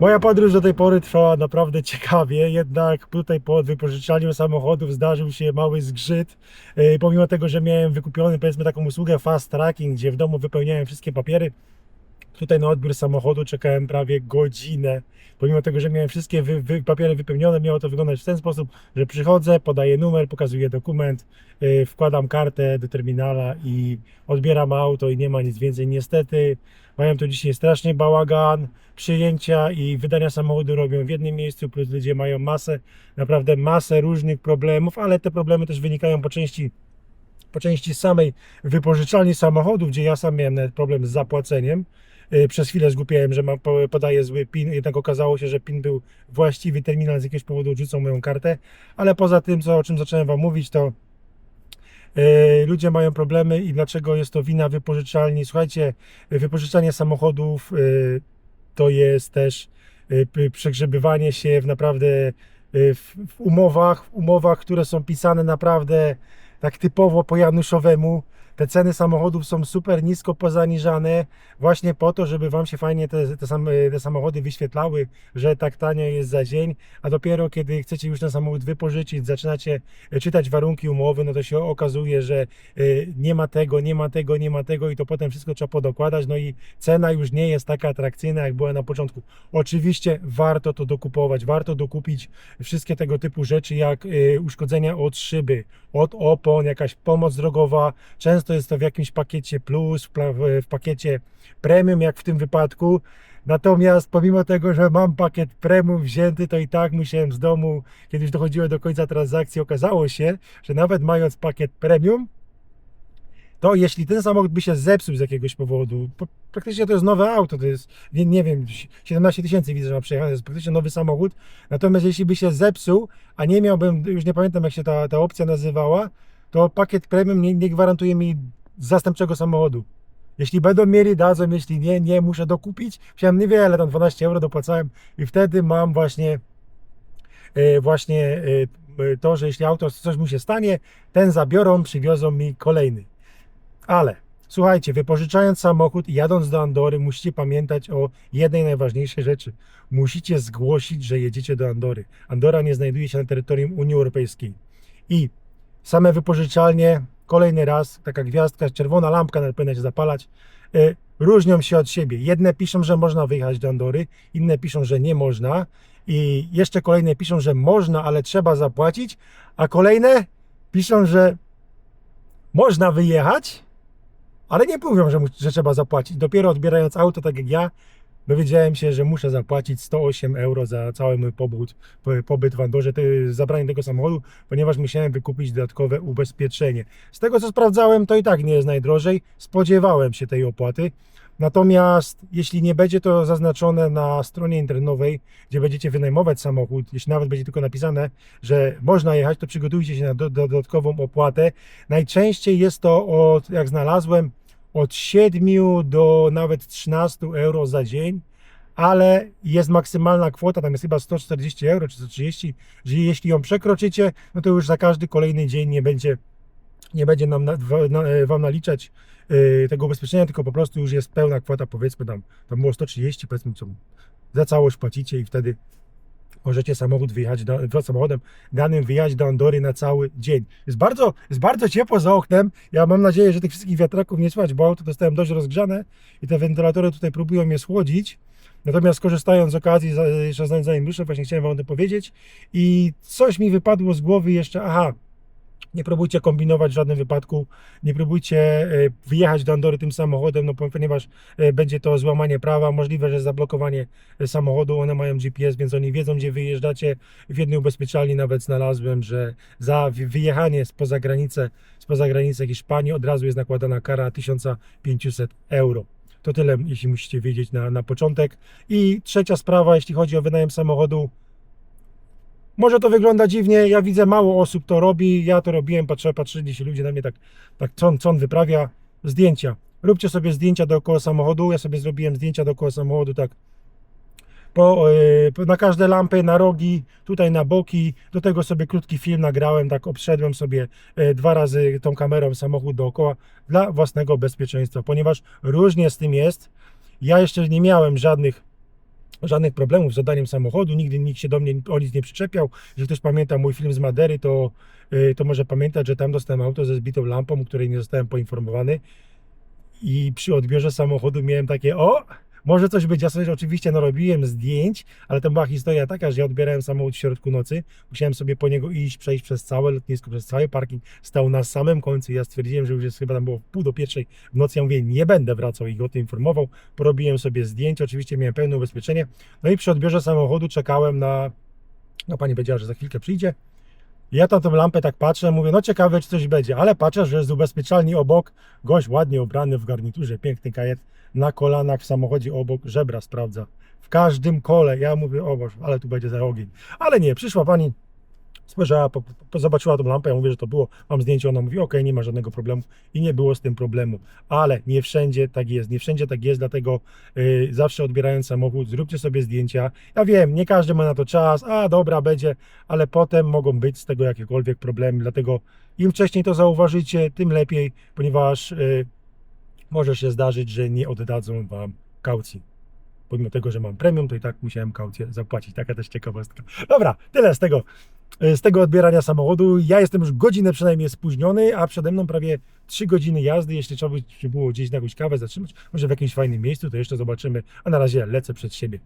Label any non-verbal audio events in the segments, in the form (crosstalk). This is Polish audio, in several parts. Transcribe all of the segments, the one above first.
Moja podróż do tej pory trwała naprawdę ciekawie, jednak tutaj po wypożyczaniu samochodów zdarzył się mały zgrzyt. Yy, Pomimo tego, że miałem wykupiony powiedzmy taką usługę fast tracking, gdzie w domu wypełniałem wszystkie papiery, tutaj na odbiór samochodu czekałem prawie godzinę. Pomimo tego, że miałem wszystkie wy, wy, papiery wypełnione, miało to wyglądać w ten sposób, że przychodzę, podaję numer, pokazuję dokument, yy, wkładam kartę do terminala i odbieram auto i nie ma nic więcej. Niestety mają tu dzisiaj strasznie bałagan, przyjęcia i wydania samochodu robią w jednym miejscu, plus ludzie mają masę, naprawdę masę różnych problemów, ale te problemy też wynikają po części po części samej wypożyczalni samochodów, gdzie ja sam miałem problem z zapłaceniem. Yy, Przez chwilę zgłupiałem, że po- podaję zły PIN, jednak okazało się, że PIN był właściwy, terminal z jakiegoś powodu odrzucał moją kartę, ale poza tym, co, o czym zacząłem Wam mówić, to yy, ludzie mają problemy i dlaczego jest to wina wypożyczalni. Słuchajcie, wypożyczanie samochodów yy, to jest też przegrzebywanie się w naprawdę w umowach, w umowach, które są pisane naprawdę tak typowo po Januszowemu. Te ceny samochodów są super nisko pozaniżane, właśnie po to, żeby Wam się fajnie te, te, sam, te samochody wyświetlały, że tak tanio jest za dzień, a dopiero kiedy chcecie już ten samochód wypożyczyć, zaczynacie e, czytać warunki umowy, no to się okazuje, że e, nie ma tego, nie ma tego, nie ma tego i to potem wszystko trzeba podokładać, no i cena już nie jest taka atrakcyjna, jak była na początku. Oczywiście warto to dokupować, warto dokupić wszystkie tego typu rzeczy, jak e, uszkodzenia od szyby, od opon, jakaś pomoc drogowa. Często jest to w jakimś pakiecie plus, w, pakiecie premium, jak w tym wypadku. Natomiast pomimo tego, że mam pakiet premium wzięty, to i tak musiałem z domu, kiedy już dochodziło do końca transakcji, okazało się, że nawet mając pakiet premium, to jeśli ten samochód by się zepsuł z jakiegoś powodu, po- praktycznie to jest nowe auto, to jest, nie wiem, 17 tysięcy widzę, że ma przejechane, to jest praktycznie nowy samochód, natomiast jeśli by się zepsuł, a nie miałbym, już nie pamiętam jak się ta, ta opcja nazywała, to pakiet premium nie, nie gwarantuje mi zastępczego samochodu. Jeśli będą mieli, dadzą, jeśli nie, nie, muszę dokupić. Wziąłem niewiele, tam 12 euro dopłacałem i wtedy mam właśnie e, właśnie e, e, to, że jeśli auto coś mu się stanie, ten zabiorą, przywiozą mi kolejny. Ale słuchajcie, wypożyczając samochód i jadąc do Andory, musicie pamiętać o jednej najważniejszej rzeczy. Musicie zgłosić, że jedziecie do Andory. Andora nie znajduje się na terytorium Unii Europejskiej. I same wypożyczalnie, kolejny raz, taka gwiazdka, czerwona lampka nawet powinna się zapalać, y, różnią się od siebie. Jedne piszą, że można wyjechać do Andory, inne piszą, że nie można i jeszcze kolejne piszą, że można, ale trzeba zapłacić, a kolejne piszą, że można wyjechać, ale nie mówią, że, mu- że trzeba zapłacić. Dopiero odbierając auto, tak jak ja, dowiedziałem się, że muszę zapłacić 108 euro za cały mój pobyt, po- pobyt w Andorze, jest zabranie tego samochodu, ponieważ musiałem wykupić dodatkowe ubezpieczenie. Z tego co sprawdzałem, to i tak nie jest najdrożej. Spodziewałem się tej opłaty. Natomiast jeśli nie będzie to zaznaczone na stronie internetowej, gdzie będziecie wynajmować samochód, jeśli nawet będzie tylko napisane, że można jechać, to przygotujcie się na do, do, dodatkową opłatę. Najczęściej jest to od, jak znalazłem, od 7 do nawet 13 euro za dzień, ale jest maksymalna kwota, tam jest chyba 140 euro czy 130, że jeśli ją przekroczycie, no to już za każdy kolejny dzień nie będzie, nie będzie nam e, Wam naliczać y, tego ubezpieczenia, tylko po prostu już jest pełna kwota, powiedzmy tam, tam było 130, powiedzmy, co za całość płacicie i wtedy możecie samochód wyjechać do, samochodem danym wyjechać do Andory na cały dzień. Jest bardzo, jest bardzo ciepło za oknem. Ja mam nadzieję, że tych wszystkich wiatraków nie słychać, bo auto dostałem dość rozgrzane i te wentylatory tutaj próbują mnie schłodzić. Natomiast korzystając z okazji, jeszcze zanim ruszę, właśnie chciałem Wam o tym powiedzieć i coś mi wypadło z głowy jeszcze, aha, nie próbujcie kombinować w żadnym wypadku, nie próbujcie e, wyjechać do Andory tym samochodem, no ponieważ e, będzie to złamanie prawa, możliwe, że zablokowanie e, samochodu, one mają GPS, więc oni wiedzą, gdzie wyjeżdżacie. W jednej ubezpieczalni nawet znalazłem, że za wy- wyjechanie spoza granicę, spoza granicę Hiszpanii od razu jest nakładana kara 1500 euro. To tyle, jeśli musicie wiedzieć na, na początek. I trzecia sprawa, jeśli chodzi o wynajem samochodu, może to wygląda dziwnie, ja widzę mało osób to robi, ja to robiłem, patrzę, patrzyli się ludzie na mnie tak, tak co, on, co on wyprawia, zdjęcia. Róbcie sobie zdjęcia dookoła samochodu, ja sobie zrobiłem zdjęcia dookoła samochodu, tak. Po, po- na każde lampy, na rogi, tutaj na boki, do tego sobie krótki film nagrałem, tak obszedłem sobie e, dwa razy tą kamerą samochód dookoła dla własnego bezpieczeństwa, ponieważ różnie z tym jest, ja jeszcze nie miałem żadnych żadnych problemów z oddaniem samochodu, nigdy nikt się do mnie o nic nie przyczepiał. Jeśli ktoś pamięta mój film z Madery, to, y, to może pamiętać, że tam dostałem auto ze zbitą lampą, o której nie zostałem poinformowany i przy odbiorze samochodu miałem takie, o, może coś być. Ja sobie oczywiście narobiłem zdjęć, ale to była historia taka, że ja odbierałem samochód w środku nocy, musiałem sobie po niego iść, przejść przez całe lotnisko, przez cały parking, stał na samym końcu. Ja stwierdziłem, że już jest chyba tam było pół do pierwszej w nocy. Ja mówię, nie będę wracał i go o tym informował. Porobiłem sobie zdjęcie, oczywiście miałem pełne ubezpieczenie. No i przy odbiorze samochodu czekałem na, no pani powiedziała, że za chwilkę przyjdzie. Ja tam tą lampę tak patrzę, mówię, no ciekawe, czy coś będzie, ale patrzę, że z ubezpieczalni obok, gość ładnie ubrany w garniturze, piękny kajet, na kolanach w samochodzie obok, żebra sprawdza. W każdym kole. Ja mówię, o Boże, ale tu będzie za ogień. Ale nie, przyszła pani, spojrzała, po, po, zobaczyła tą lampę, ja mówię, że to było, mam zdjęcie, ona mówi, ok, nie ma żadnego problemu i nie było z tym problemu. Ale nie wszędzie tak jest, nie wszędzie tak jest, dlatego yy, zawsze odbierając samochód, zróbcie sobie zdjęcia. Ja wiem, nie każdy ma na to czas, a dobra, będzie, ale potem mogą być z tego jakiekolwiek problemy, dlatego im wcześniej to zauważycie, tym lepiej, ponieważ yy, może się zdarzyć, że nie oddadzą Wam kaucji. Pomimo tego, że mam premium, to i tak musiałem kaucję zapłacić. Taka też ciekawostka. Dobra, tyle z tego, z tego odbierania samochodu. Ja jestem już godzinę przynajmniej spóźniony, a przede mną prawie 3 godziny jazdy. Jeśli trzeba by było gdzieś na jakąś kawę zatrzymać, może w jakimś fajnym miejscu, to jeszcze zobaczymy. A na razie lecę przed siebie.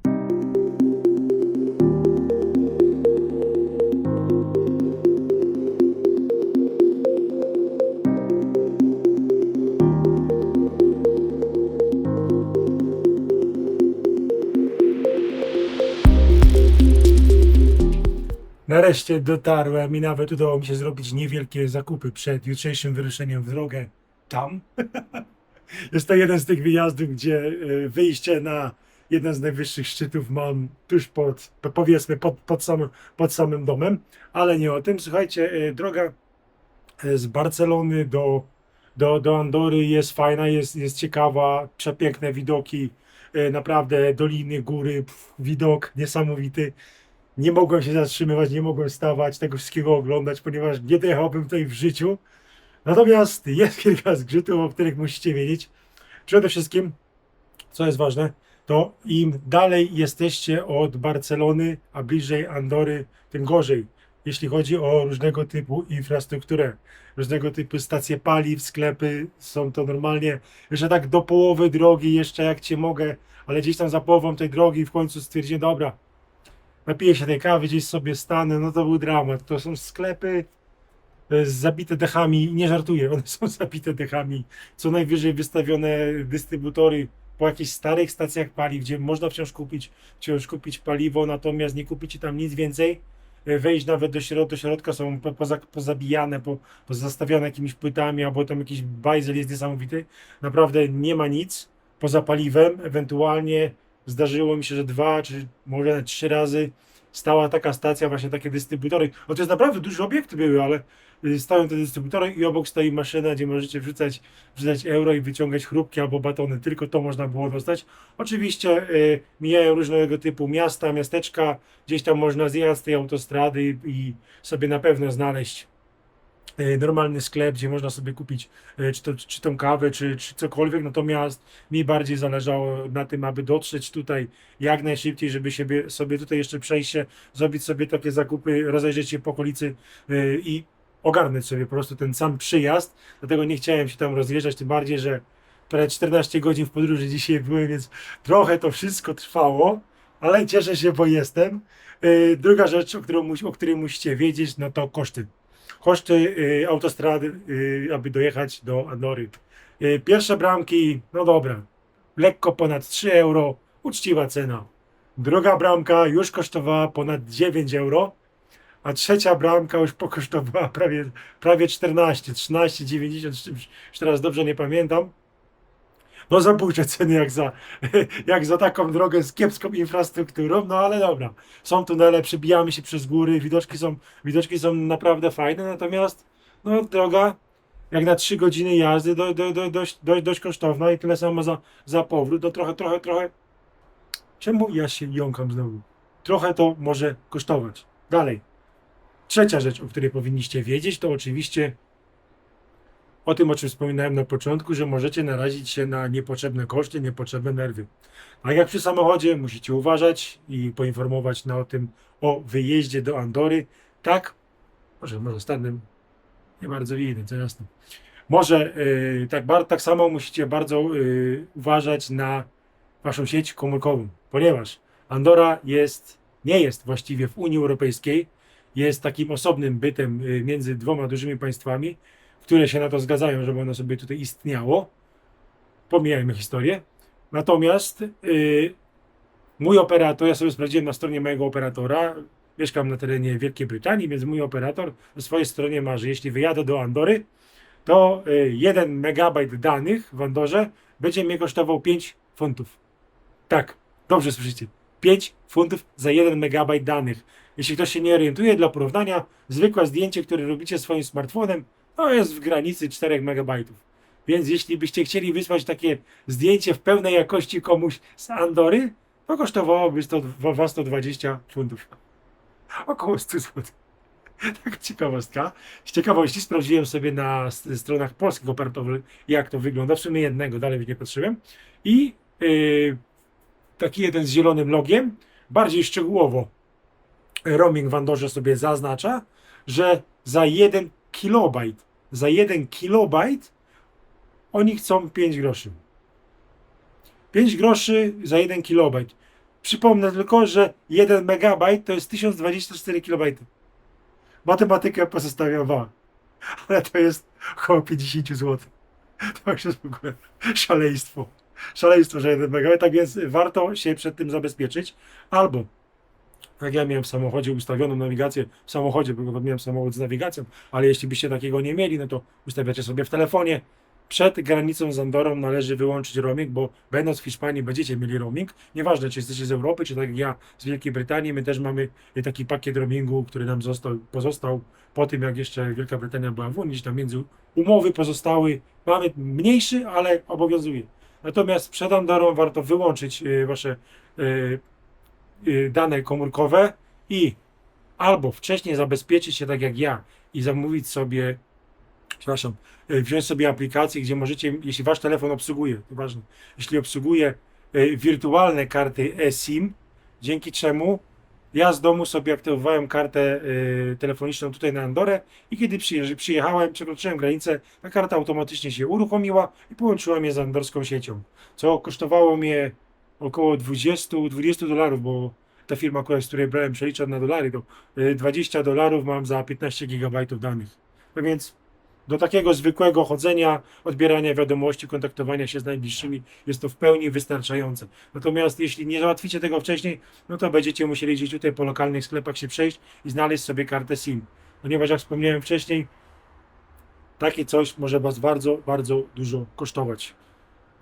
Nareszcie dotarłem i nawet udało mi się zrobić niewielkie zakupy przed jutrzejszym wyruszeniem w drogę tam. (laughs) Jest to jeden z tych wyjazdów, gdzie e, wyjście na jeden z najwyższych szczytów mam tuż pod, po- powiedzmy, pod, pod, samym, pod samym domem, ale nie o tym. Słuchajcie, e, droga e, z Barcelony do, do, do Andory jest fajna, jest, jest ciekawa, przepiękne widoki, naprawdę doliny, góry, pff, widok niesamowity nie mogłem się zatrzymywać, nie mogłem stawać, tego wszystkiego oglądać, ponieważ nie dojechałbym tutaj w życiu. Natomiast jest kilka zgrzytów, o których musicie wiedzieć. Przede wszystkim, co jest ważne, to im dalej jesteście od Barcelony, a bliżej Andory, tym gorzej. Jeśli chodzi o różnego typu infrastrukturę, różnego typu stacje paliw, sklepy, są to normalnie, że tak do połowy drogi, jeszcze jak cię mogę, ale gdzieś tam za połową tej drogi w końcu stwierdziłem, dobra, napiję się tej kawy, gdzieś sobie stanę, no to był dramat. To są sklepy e, zabite dechami, nie żartuję, one (laughs) są zabite dechami, co najwyżej wystawione dystrybutory po jakichś starych stacjach paliw, gdzie można wciąż kupić, wciąż kupić paliwo, natomiast nie kupicie tam nic więcej. E, Wejść nawet do środka, do środka są po- poza, pozabijane, po, pozastawione jakimiś płytami, albo tam jakiś bajzel jest niesamowity. Naprawdę nie ma nic poza paliwem, ewentualnie zdarzyło mi się, że dwa, czy może nawet trzy razy stała taka stacja, właśnie takie dystrybutory. O, to jest naprawdę duże obiekty były, ale y, stają te dystrybutory i obok stoi maszyna, gdzie możecie wrzucać, wrzucać euro i wyciągać chrupki albo batony. Tylko to można było dostać. Oczywiście y, mijają różnego typu miasta, miasteczka, gdzieś tam można zjechać z tej autostrady i, sobie na pewno znaleźć normalny sklep, gdzie można sobie kupić e, czy, to, czy tą kawę, czy, czy cokolwiek, natomiast mi bardziej zależało na tym, aby dotrzeć tutaj jak najszybciej, żeby siebie, sobie tutaj jeszcze przejść się, zrobić sobie takie zakupy, rozejrzeć się po okolicy e, i ogarnąć sobie po prostu ten sam przyjazd, dlatego nie chciałem się tam rozjeżdżać, tym bardziej, że prawie 14 godzin w podróży dzisiaj byłem, więc trochę to wszystko trwało, ale cieszę się, bo jestem. E, Druga rzecz, o, którą, o której musicie wiedzieć, no to koszty koszty y, autostrady, y, aby dojechać do Andory. Y, pierwsze bramki, no dobra, lekko ponad 3 euro, uczciwa cena. Druga bramka już kosztowała ponad 9 euro, a trzecia bramka już pokosztowała prawie, prawie 14, 13,90, już teraz dobrze nie pamiętam. No zabójcze ceny jak za, (laughs) jak za taką drogę z kiepską infrastrukturą, no ale dobra. Są tunele, przebijamy się przez góry, widoczki są, widoczki są naprawdę fajne, natomiast no droga jak na 3 godziny jazdy do, do, do, dość, dość, dość kosztowna i tyle samo za, za powrót, to trochę, trochę, trochę czemu ja się jąkam znowu? Trochę to może kosztować. Dalej. Trzecia rzecz, o której powinniście wiedzieć, to oczywiście o tym, o czym wspominałem na początku, że możecie narazić się na niepotrzebne koszty, niepotrzebne nerwy. Tak jak przy samochodzie, musicie uważać i poinformować na o tym o wyjeździe do Andory. Tak, może, może stanę nie bardzo widać, co jasne. Może yy, tak, bar, tak samo musicie bardzo yy, uważać na waszą sieć komórkową, ponieważ Andora jest, nie jest właściwie w Unii Europejskiej, jest takim osobnym bytem yy, między dwoma dużymi państwami, które się na to zgadzają, żeby ono sobie tutaj istniało. Pomijajmy historię. Natomiast yy, mój operator, ja sobie sprawdziłem na stronie mojego operatora, mieszkam na terenie Wielkiej Brytanii, więc mój operator na swojej stronie ma, że jeśli wyjadę do Andory, to y, 1 megabajt danych w Andorze będzie mnie kosztował 5 funtów. Tak, dobrze słyszycie. 5 funtów za 1 megabajt danych. Jeśli ktoś się nie orientuje, dla porównania, zwykłe zdjęcie, które robicie swoim smartfonem, to jest w granicy 4 megabajtów. Więc jeśli byście chcieli wysłać takie zdjęcie w pełnej jakości komuś z Andory, to kosztowałoby to was to 20 funtów. Około 100 zł. (laughs) Taka ciekawostka. Z ciekawości sprawdziłem sobie na stronach polskich operatorów, jak to wygląda. W sumie jednego, dalej nie patrzyłem. I yy, taki jeden z zielonym logiem, bardziej szczegółowo roaming w Andorze sobie zaznacza, że za 1 kilobajt, za 1 kilobajt oni chcą 5 groszy. 5 groszy za 1 kilobajt. Przypomnę tylko, że 1 megabajt to jest 1024 kilobajty. Matematykę pozostawiam. Ale to jest około 50 zł. To jest w ogóle szaleństwo. Szaleństwo, że 1 megabajt. Tak więc warto się przed tym zabezpieczyć. Albo jak ja miałem w samochodzie ustawioną nawigację w samochodzie, bo miałem samochód z nawigacją, ale jeśli byście takiego nie mieli, no to ustawiacie sobie w telefonie. Przed granicą z Andorą należy wyłączyć roaming, bo będąc w Hiszpanii będziecie mieli roaming. Nieważne, czy jesteście z Europy, czy tak jak ja z Wielkiej Brytanii, my też mamy taki pakiet roamingu, który nam został, pozostał po tym, jak jeszcze Wielka Brytania była w Unii, tam między umowy pozostały. Mamy mniejszy, ale obowiązuje. Natomiast przed Andorą warto wyłączyć y, wasze y, dane komórkowe i albo wcześniej zabezpieczyć się tak jak ja i zamówić sobie, przepraszam, y, wziąć sobie aplikację, gdzie możecie, jeśli wasz telefon obsługuje, to ważne, jeśli obsługuje y, wirtualne karty eSIM, dzięki czemu ja z domu sobie aktywowałem kartę y, telefoniczną tutaj na Andorę i kiedy przyjechałem, przekroczyłem granicę, ta karta automatycznie się uruchomiła i połączyła mnie z andorską siecią, co kosztowało mnie około 20-20 dolarów, bo ta firma, akurat, z której brałem, przelicza na dolary, to y, 20 dolarów mam za 15 gigabajtów danych. No więc do takiego zwykłego chodzenia, odbierania wiadomości, kontaktowania się z najbliższymi jest to w pełni wystarczające. Natomiast jeśli nie załatwicie tego wcześniej, no to będziecie musieli gdzieś tutaj po lokalnych sklepach się przejść i znaleźć sobie kartę SIM. Ponieważ jak wspomniałem wcześniej, takie coś może Was bardzo, bardzo dużo kosztować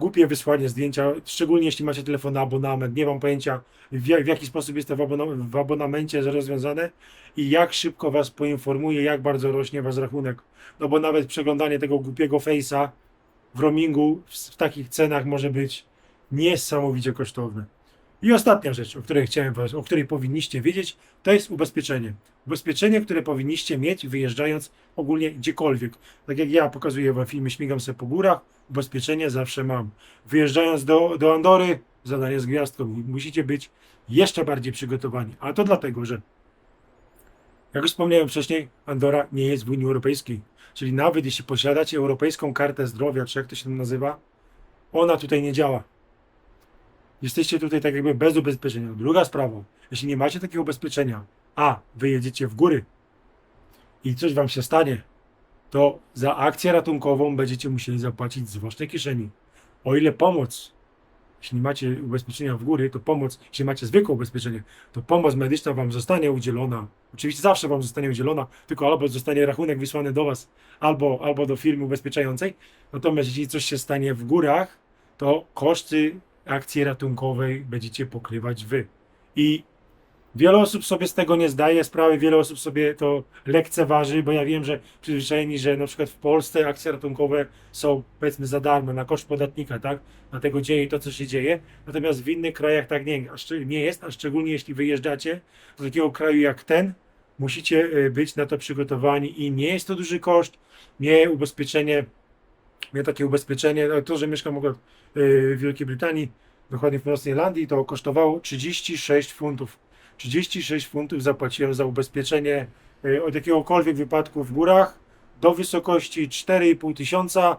głupie wysłanie zdjęcia, szczególnie jeśli macie telefon na abonament. Nie mam pojęcia, w, w jaki sposób jest to w, abona- w abonamencie rozwiązane i jak szybko Was poinformuje, jak bardzo rośnie Was rachunek. No bo nawet przeglądanie tego głupiego face'a w roamingu w, w takich cenach może być niesamowicie kosztowne. I ostatnia rzecz, o której chciałem o której powinniście wiedzieć, to jest ubezpieczenie. Ubezpieczenie, które powinniście mieć wyjeżdżając ogólnie gdziekolwiek. Tak jak ja pokazuję wam filmy, śmigam sobie po górach, ubezpieczenie zawsze mam. Wyjeżdżając do, do Andory, zadanie z gwiazdką, musicie być jeszcze bardziej przygotowani. A to dlatego, że jak wspomniałem wcześniej, Andora nie jest w Unii Europejskiej. Czyli nawet jeśli posiadacie europejską kartę zdrowia, czy jak to się tam nazywa, ona tutaj nie działa. Jesteście tutaj tak jakby bez ubezpieczenia. Druga sprawa, jeśli nie macie takiego ubezpieczenia, a wyjedziecie w góry i coś wam się stanie, to za akcję ratunkową będziecie musieli zapłacić z własnej kieszeni. O ile pomoc, jeśli macie ubezpieczenia w góry, to pomoc, jeśli macie zwykłe ubezpieczenie, to pomoc medyczna wam zostanie udzielona. Oczywiście zawsze wam zostanie udzielona, tylko albo zostanie rachunek wysłany do was, albo, albo do firmy ubezpieczającej. Natomiast jeśli coś się stanie w górach, to koszty akcji ratunkowej będziecie pokrywać wy. I wiele osób sobie z tego nie zdaje sprawy, wiele osób sobie to lekceważy, bo ja wiem, że przyzwyczajeni, że na przykład w Polsce akcje ratunkowe są powiedzmy za darmo, na koszt podatnika, tak? Dlatego dzieje to, co się dzieje. Natomiast w innych krajach tak nie, nie jest, a szczególnie jeśli wyjeżdżacie do takiego kraju jak ten, musicie y, być na to przygotowani i nie jest to duży koszt. Nie ubezpieczenie miałem takie ubezpieczenie, no, to, że mieszkam akurat yy, w Wielkiej Brytanii, dokładnie w Północnej Irlandii, to kosztowało 36 funtów. 36 funtów zapłaciłem za ubezpieczenie yy, od jakiegokolwiek wypadku w górach do wysokości 4,5 tysiąca.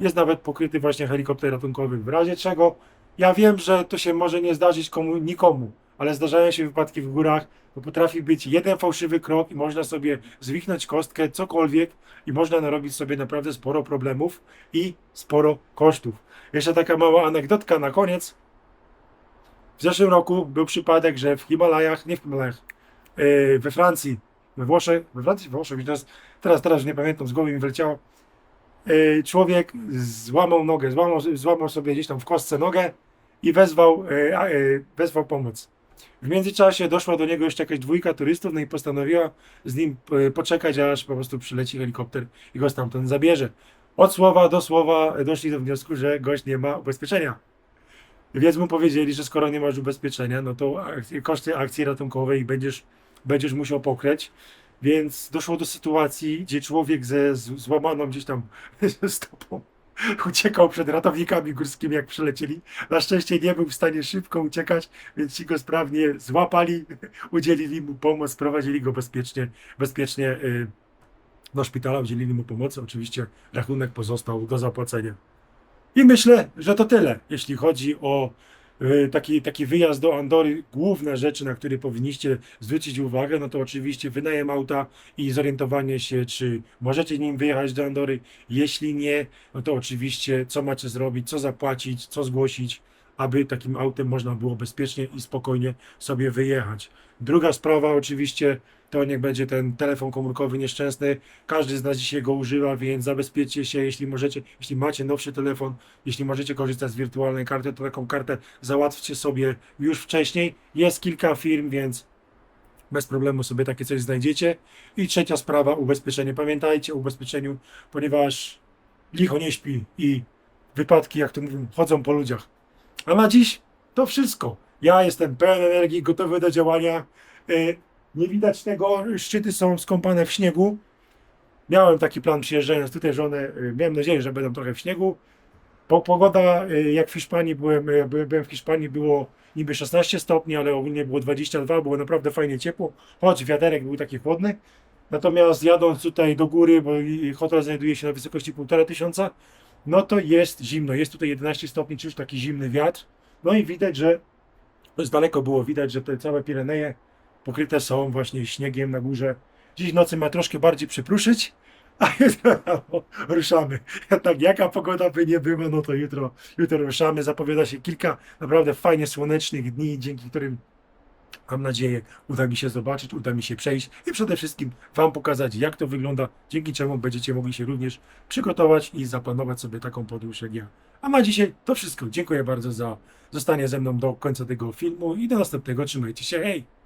Jest nawet pokryty właśnie helikopter ratunkowy w razie czego. Ja wiem, że to się może nie zdarzyć komu, nikomu, ale zdarzają się wypadki w górach, to potrafi być jeden fałszywy krok i można sobie zwichnąć kostkę, cokolwiek i można narobić sobie naprawdę sporo problemów i sporo kosztów. Jeszcze taka mała anegdotka na koniec. W zeszłym roku był przypadek, że w Himalajach, nie w Himalajach, yy, we Francji, we Włoszech, we Francji, we Włoszech, teraz, teraz, teraz nie pamiętam, z głowy mi wyleciało, yy, człowiek złamał nogę, złamał, złamał sobie gdzieś tam w kostce nogę i wezwał, yy, yy, wezwał pomoc. W międzyczasie doszła do niego jeszcze jakaś dwójka turystów, no i postanowiła z nim e, poczekać, aż po prostu przyleci helikopter i go stamtąd zabierze. Od słowa do słowa doszli do wniosku, że gość nie ma ubezpieczenia. Więc mu powiedzieli, że skoro nie masz ubezpieczenia, no to koszty akcji ratunkowej będziesz, będziesz musiał pokryć. Więc doszło do sytuacji, gdzie człowiek ze złamaną gdzieś tam (laughs) stopą (laughs) uciekał przed ratownikami górskimi, jak przylecieli. Na szczęście nie był w stanie szybko uciekać, więc ci go sprawnie złapali, (laughs) udzielili mu pomoc, prowadzili go bezpiecznie, bezpiecznie y, do szpitala, udzielili mu pomocy. Oczywiście rachunek pozostał do zapłacenia. I myślę, że to tyle, jeśli chodzi o taki, taki wyjazd do Andory. Główne rzeczy, na które powinniście zwrócić uwagę, no to oczywiście wynajem auta i zorientowanie się, czy możecie nim wyjechać do Andory. Jeśli nie, no to oczywiście co macie zrobić, co zapłacić, co zgłosić, aby takim autem można było bezpiecznie i spokojnie sobie wyjechać. Druga sprawa oczywiście to niech będzie ten telefon komórkowy nieszczęsny. Każdy z nas dzisiaj go używa, więc zabezpieczcie się, jeśli możecie, jeśli macie nowszy telefon, jeśli możecie korzystać z wirtualnej karty, to taką kartę załatwcie sobie już wcześniej. Jest kilka firm, więc bez problemu sobie takie coś znajdziecie. I trzecia sprawa, ubezpieczenie. Pamiętajcie o ubezpieczeniu, ponieważ licho nie śpi i wypadki, jak to mówią, chodzą po ludziach. A na dziś to wszystko. Ja jestem pełen energii, gotowy do działania. Y, Nie widać tego, szczyty są skąpane w śniegu. Miałem taki plan przyjeżdżając tutaj żonę, y, miałem nadzieję, że będą trochę w śniegu. Po, pogoda, y, jak w Hiszpanii byłem, by- byłem w Hiszpanii, było niby 16 stopni, ale ogólnie było 22, było naprawdę fajnie ciepło, choć wiaterek był taki chłodny. Natomiast jadąc tutaj do góry, bo hotel znajduje się na wysokości 1,5 tysiąca, no to jest zimno. Jest tutaj 11 stopni, czyż taki zimny wiatr. No i widać, że z daleko było widać, że te całe Pireneje pokryte są właśnie śniegiem na górze. Dziś nocy ma troszkę bardziej przypruszyć, a (laughs) jutro rano ruszamy. Jednak jaka pogoda by nie była, no to jutro, jutro ruszamy. Zapowiada się kilka naprawdę fajnie słonecznych dni, dzięki którym mam nadzieję uda mi się zobaczyć, uda mi się przejść i przede wszystkim Wam pokazać, jak to wygląda, dzięki czemu będziecie mogli się również przygotować i zaplanować sobie taką podróż jak ja. A na dzisiaj to wszystko. Dziękuję bardzo za zostanie ze mną do końca tego filmu i do następnego. Trzymajcie się, hej!